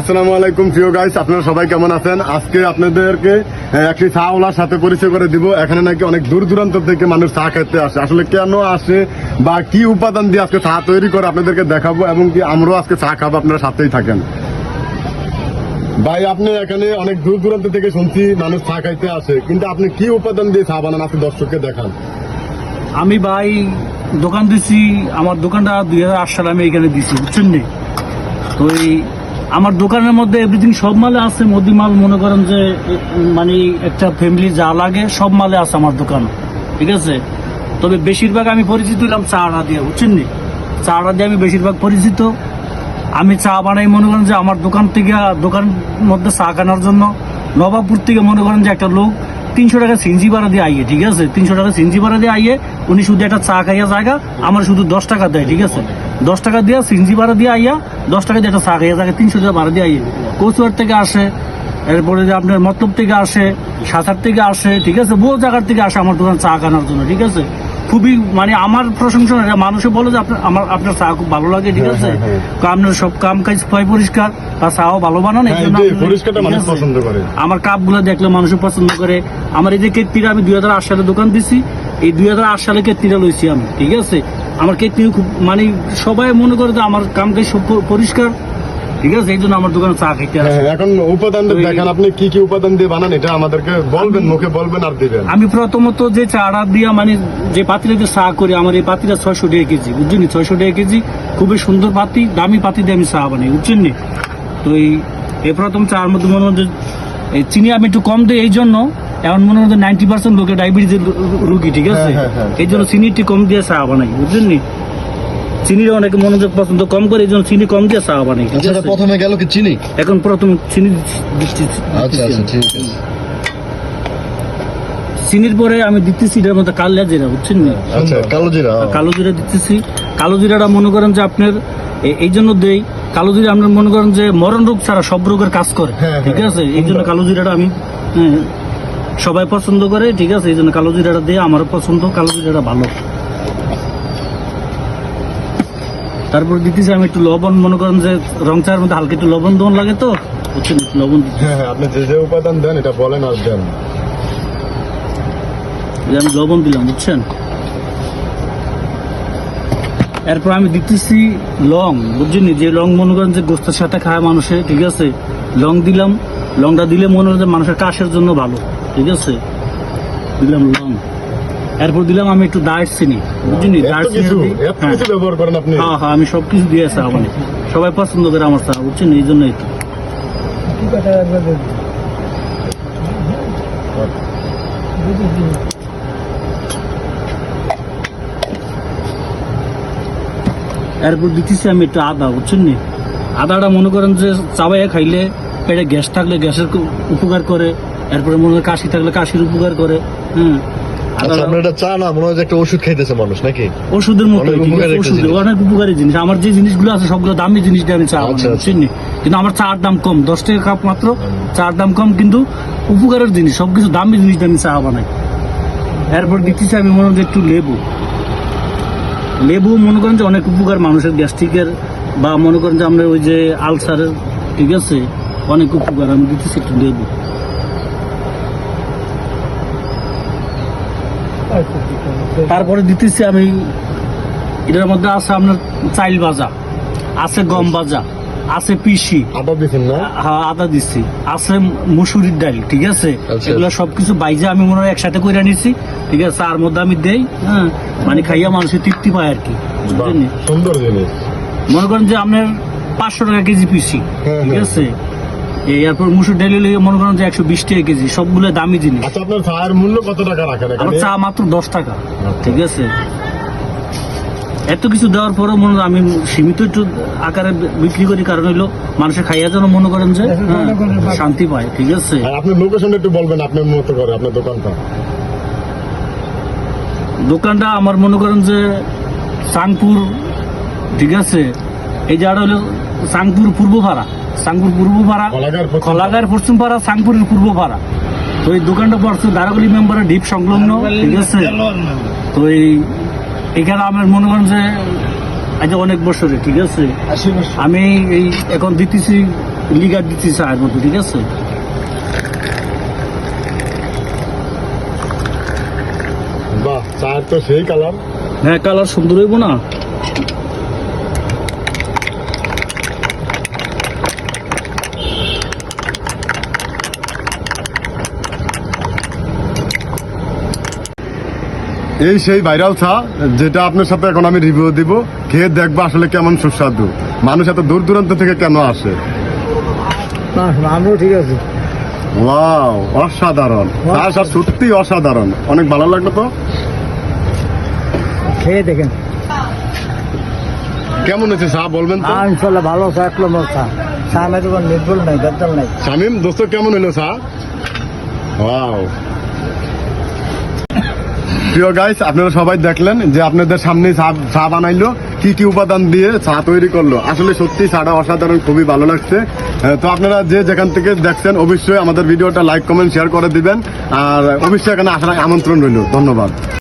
আসসালামু আলাইকুম, প্রিয় গাইস আপনারা সবাই কেমন আছেন? আজকে আপনাদেরকে একটি চা ওলার সাথে পরিচয় করে দিব। এখানে নাকি অনেক দূর দূরান্ত থেকে মানুষ চা খেতে আসে। আসলে কেন আসে বা কি উপাদান দিয়ে আজকে চা তৈরি করে আপনাদেরকে দেখাবো এবং কি আমরাও আজকে চা খাব, আপনারা সাথেই থাকেন। ভাই, আপনি এখানে অনেক দূর দূরান্ত থেকে শুনছি মানুষ চা খাইতে আসে। কিন্তু আপনি কি উপাদান দিয়ে চা বানান? আজকে দর্শককে দেখান। আমি ভাই, দোকান দিছি। আমার দোকানটা দুই হাজার আট সালে আমি এখানে দিছি, বুঝছেন তো আমার দোকানের মধ্যে এভরিথিং সব মালে আছে, মোদি মাল, মনে করেন যে মানে একটা ফ্যামিলি যা লাগে সব মালে আছে আমার দোকান, ঠিক আছে? তবে বেশিরভাগ আমি পরিচিত হলাম চা আড়া দিয়ে, বুঝছেন নি? চা আড়া দিয়ে আমি বেশিরভাগ পরিচিত। আমি চা বানাই, মনে করেন যে, আমার দোকান থেকে, দোকান মধ্যে চা কেনার জন্য। নবাবপুর থেকে মনে করেন যে, একটা লোক তিনশো টাকা সিঞ্জি ভাড়া দিয়ে আইয়ে, ঠিক আছে? তিনশো টাকা সিঞ্জি ভাড়া দিয়ে আইয়ে, উনি শুধু একটা চা খাইয়া জায়গা, আমার শুধু দশ টাকা দেয়, ঠিক আছে? দশ টাকা দিয়ে সিঞ্জি ভাড়া দিয়ে আইয়া দশ টাকা দিয়ে একটা চা খাইয়া জায়গা তিনশো টাকা ভাড়া দিয়ে আইয়ে। কচুয়ার থেকে আসে এরপরে যে আপনার মতলব থেকে আসে সাঁতার থেকে আসে ঠিক আছে? বহু জায়গার থেকে আসে আমার দোকান চা কেনার জন্য ঠিক আছে? খুবই মানে আমার প্রশংসা মানুষে বলে যে আপনার আমার আপনার চা খুব ভালো লাগে ঠিক আছে? হ্যাঁ, হ্যাঁ, আপনার সব কাম কাজ হয় পরিষ্কার আর চাও ভালো বানান এই হ্যাঁ, জন্য মানুষ। আমার কাপগুলো দেখলে মানুষও পছন্দ করে। আমার এই যে কেত্তিরা আমি দুই হাজার আট সালে দোকান দিছি এই দুই হাজার আট সালে কেত্তিরা লইছি আমি ঠিক আছে? আমার কেত্তি খুব মানে সবাই মনে করে যে আমার কাম কাজ সব পরিষ্কার। ঠিক আছে এই জন্য আমার দোকানে চা খাইতে হ্যাঁ, এখন উপাদান দেখেন আপনি কি কি উপাদান দিয়ে বানান এটা আমাদেরকে বলবেন মুখে বলবেন আর দিবেন। আমি প্রথমত যে চারা দিয়া মানে যে পাতিটা দিয়ে চা করি আমার এই পাতিটা ছয়শো টাকা কেজি বুঝছেন ছয়শো টাকা কেজি খুবই সুন্দর পাতি দামি পাতি দিয়ে আমি চা বানাই বুঝছেন নি? তো এই এই প্রথম চার মধ্যে মনে হচ্ছে চিনি আমি একটু কম দিই এই জন্য এখন মনে হচ্ছে নাইনটি পার্সেন্ট লোকের ডায়াবেটিসের রুগী ঠিক আছে? হ্যাঁ, হ্যাঁ, হ্যাঁ। এই জন্য চিনি একটু কম দিয়ে চা বানাই বুঝছেন নি? চিনির অনেকে মনোযোগ পছন্দ কম করে এই জন্য চিনি কম দিয়ে চা বানাই আচ্ছা? প্রথমে গেল কি চিনি? এখন প্রথম চিনি দিচ্ছি- আচ্ছা আচ্ছা ঠিক আছে। চিনির পরে আমি দিতেছি এটার মধ্যে কালিয়া জিরা বুঝছেন না? আচ্ছা কালো জিরা কালো জিরা দিতেছি। কালো জিরাটা মনে করেন যে আপনার এই জন্য দেই। কালো জিরা আপনার মনে করেন যে মরণ রোগ ছাড়া সব রোগের কাজ করে হ্যাঁ, ঠিক হ্যাঁ, আছে? এই জন্য কালো জিরাটা আমি হ্যাঁ, সবাই পছন্দ করে ঠিক আছে? এই জন্য কালো জিরাটা দিয়ে আমারও পছন্দ কালো জিরাটা ভালো। তারপর দিতেছি আমি একটু লবণ মনে করেন যে রং চার মধ্যে হালকা একটু লবণ দেওয়ান লাগে তো বুঝছেন? লবণ হ্যাঁ হ্যাঁ আপনি যে যে উপাদান দেন এটা বলেন আর দেন। আমি লবণ দিলাম বুঝছেন? এরপর আমি দিতেছি লং বুঝছেন? যে লং মনে করেন যে গোস্তের সাথে খায় মানুষে ঠিক আছে? লং দিলাম লংটা দিলে মনে হয় যে মানুষের কাশের জন্য ভালো। ঠিক আছে? দিলাম লং এরপর দিলাম আমি একটু দারচিনি। এত হ্যাঁ। হ্যাঁ হ্যাঁ আমি সব কিছু দিয়ে চা মানে। সবাই পছন্দ করে আমার চা বুঝছেন এই জন্যই তো। এরপর দিতেছি আমি একটু আদা বুঝছেন নি আদাটা মনে করেন যে চাবাইয়া খাইলে পেটে গ্যাস থাকলে গ্যাসের উপকার করে এরপরে মনে হয় কাশি থাকলে কাশির উপকার করে হ্যাঁ। আচ্ছা আদাটা আপনার এটা চা না মনে হয় একটা ওষুধ খাইতেছে মানুষ নাকি? ওষুধের মতো অনেক উপকারী জিনিস। আমার যে জিনিসগুলো আছে সবগুলো দামি জিনিস আমি চা আচ্ছা, আচ্ছা। কিন্তু আমার চার দাম কম দশ টাকা কাপ মাত্র চার দাম কম কিন্তু উপকারের জিনিস সবকিছু দামি জিনিস আমি চা বানাই এরপর দিতেছি আমি মনে হয় যে একটু লেবু। লেবু মনে করেন যে অনেক উপকার মানুষের গ্যাস্ট্রিকের বা মনে করেন যে আমরা ওই যে আলসারের ঠিক আছে? অনেক উপকার আমি দিতেছি একটু লেবু তারপরে দিতেছি আমি এটার মধ্যে আছে আপনার চাইল ভাজা আছে গম ভাজা আছে পিসি। আদা দিচ্ছেন না? হ্যাঁ আদা দিচ্ছি আছে মুসুরির ডাল ঠিক আছে? আচ্ছা। এগুলো সবকিছু বাইজে আমি মনে হয় একসাথে করে নিছি। ঠিক আছে তার মধ্যে আমি দেই হ্যাঁ মানে খাইয়া মানুষের তৃপ্তি পায় আর কি? সুন্দর জিনিস। মনে করেন যে আপনার পাঁচশো টাকা কেজি পিসি হ্যাঁ, ঠিক হ্যাঁ। আছে? এরপর মুসুর ডালি লেগে মনে করেন যে একশো বিশ টাকা কেজি সবগুলো দামি জিনিস। আচ্ছা আপনার চায়ের মূল্য কত টাকা রাখেন আমার চা মাত্র দশ টাকা ঠিক আছে? এত কিছু দেওয়ার পরেও মনে হয় আমি সীমিত একটু আকারে বিক্রি করি কারণ হইল মানুষের খাইয়া যেন মনে করেন যে হ্যাঁ, শান্তি পায় ঠিক আছে? আপনি লোকেশন একটু বলবেন আপনার মতো করে আপনার দোকানটা। দোকানটা আমার মনে করেন যে সাংপুর ঠিক আছে? এই জায়গাটা হলো সাংপুর পূর্ব পাড়া সাংপুর পূর্ব পাড়া কলাগার পশ্চিম পাড়া সাংপুরের পূর্ব পাড়া তো এই দোকানটা পড়ছে দারাগুলি মেম্বারের ডিপ সংলগ্ন ঠিক আছে? তো এই এখানে আমার মনে করেন যে আজ অনেক বছরে ঠিক আছে? আমি এই এখন দিতেছি লিগার দিচ্ছি চায়ের মধ্যে ঠিক আছে? বাহ চায়ের তো সেই কালার। হ্যাঁ কালার সুন্দর হইব না? এই সেই ভাইরাল চা যেটা আপনার সাথে এখন আমি রিভিউ দিব। খেয়ে দেখব আসলে কেমন সুস্বাদু। মানুষ এত দূর দূরান্ত থেকে কেন আসে? আমরাও ঠিক আছে। ওয়াও অসাধারণ। চা সত্যি অসাধারণ। অনেক ভালো লাগল তো? খেয়ে দেখেন। কেমন হয়েছে চা বলবেন তো? হ্যাঁ ভালো চা এক নম্বর চা। চা কোনো নির্ভুল নাই বেদাল নাই। শামিম দোস্ত কেমন হলো চা? ওয়াও প্রিয় গাইস আপনারা সবাই দেখলেন যে আপনাদের সামনে চা বানাইলো, কি কি উপাদান দিয়ে চা তৈরি করল। আসলে সত্যি চাটা অসাধারণ, খুবই ভালো লাগছে। তো আপনারা যে যেখান থেকে দেখছেন, অবশ্যই আমাদের ভিডিওটা লাইক কমেন্ট শেয়ার করে দিবেন। আর অবশ্যই এখানে আসার আমন্ত্রণ রইল। ধন্যবাদ।